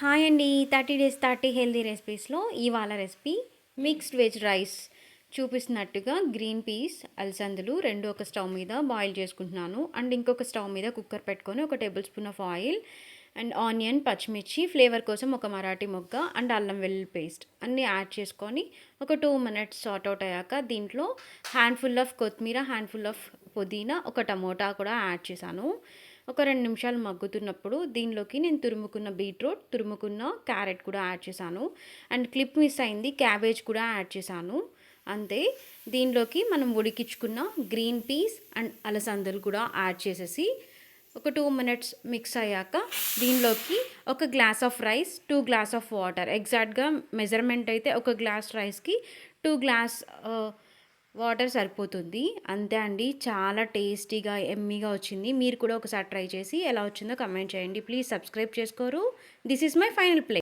Hi అండి thirty days thirty healthy రెసిపీస్లో ఇవాళ రెసిపీ మిక్స్డ్ వెజ్ రైస్ చూపిస్తున్నట్టుగా గ్రీన్ పీస్ అలసందులు రెండు ఒక స్టవ్ మీద బాయిల్ చేసుకుంటున్నాను. అండ్ ఇంకొక స్టవ్ మీద కుక్కర్ పెట్టుకొని ఒక tablespoon of oil and onion పచ్చిమిర్చి ఫ్లేవర్ కోసం ఒక మరాఠీ మొగ్గ అండ్ అల్లం వెల్లుల్లి పేస్ట్ అన్నీ యాడ్ చేసుకొని ఒక టూ మినిట్స్ సార్ట్ అవుట్ అయ్యాక దీంట్లో హ్యాండ్ఫుల్ ఆఫ్ కొత్తిమీర హ్యాండ్ఫుల్ ఆఫ్ పుదీనా ఒక టమోటా కూడా యాడ్ చేశాను. ఒక రెండు నిమిషాలు మగ్గుతున్నప్పుడు దీనిలోకి నేను తురుముకున్న బీట్రూట్ తురుముకున్న క్యారెట్ కూడా యాడ్ చేశాను. అండ్ క్లిప్ మిస్ అయింది క్యాబేజ్ కూడా యాడ్ చేశాను. అంతే. దీనిలోకి మనం ఉడికించుకున్న గ్రీన్ పీస్ అండ్ అలసందలు కూడా యాడ్ చేసేసి ఒక టూ మినిట్స్ మిక్స్ అయ్యాక దీనిలోకి ఒక glass of rice two glass of water. ఎగ్జాక్ట్గా మెజర్మెంట్ అయితే ఒక గ్లాస్ రైస్కి టూ గ్లాస్ వాటర్ సరిపోతుంది. అంతే అండి. చాలా టేస్టీగా ఎమ్మీగా వచ్చింది. మీరు కూడా ఒకసారి ట్రై చేసి ఎలా వచ్చిందో కమెంట్ చేయండి. ప్లీజ్ సబ్స్క్రైబ్ చేసుకోరు. This is my final play.